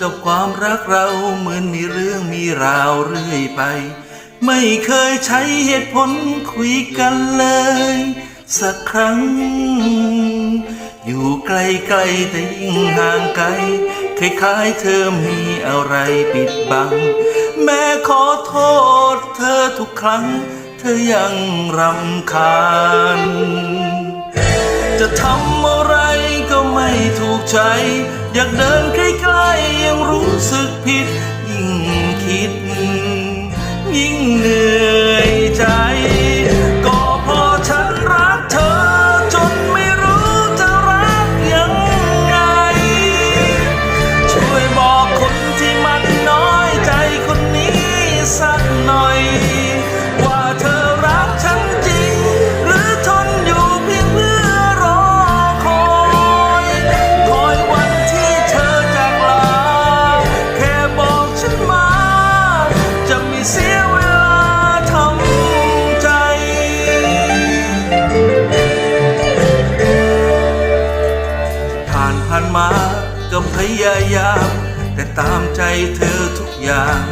กับความรักเราเหมือนมีเรื่องมีราวเรื่อยไป ไม่เคยใช้เหตุผลคุยกันเลย สักครั้ง อยู่ไกลๆแต่ยิ่งห่างไกลคล้ายๆเธอมีอะไรปิดบัง แม่ขอโทษเธอทุกครั้ง เธอยังรำคาญ จะทำอะไร ถูกใจ อยากเดินใกล้ๆยังรู้สึกผิด ยายาม แต่ตามใจเธอทุกอย่าง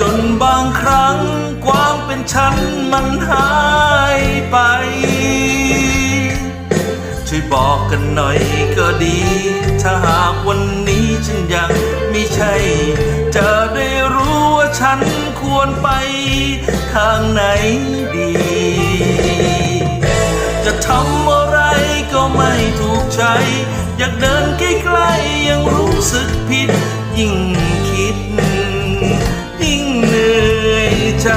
จนบางครั้งความเป็นฉันมันหายไป ช่วยบอกกันหน่อยก็ดี ถ้าหากวันนี้ฉันยังไม่ใช่ จะได้รู้ว่าฉันควรไปทางไหนดี จะทำ ถูกใจ อยากเดินใกล้ๆยังรู้สึกผิด ยิ่งคิด ยิ่งเหนื่อยใจ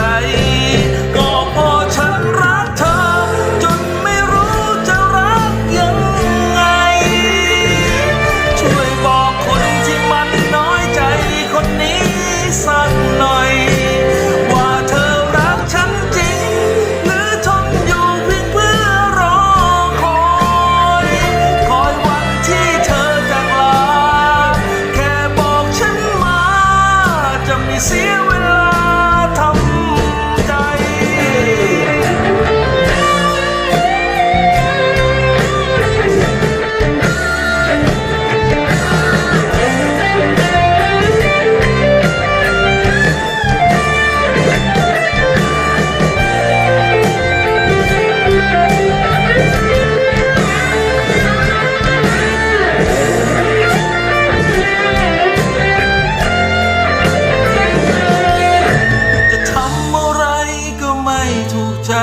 ใจ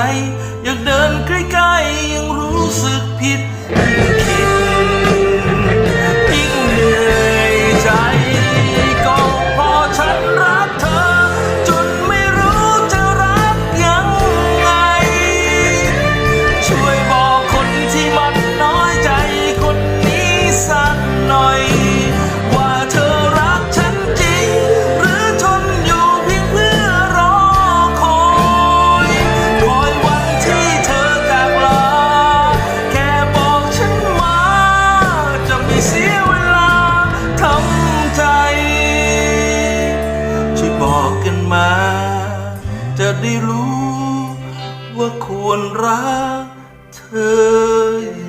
อยากเดินใกล้ๆยังรู้สึกผิดยิ่งคิด ได้รู้ว่าควรรักเธอ